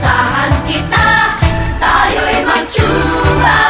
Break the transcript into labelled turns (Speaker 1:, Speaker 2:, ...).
Speaker 1: Pupuntahan kita. Tayo'y magtsuba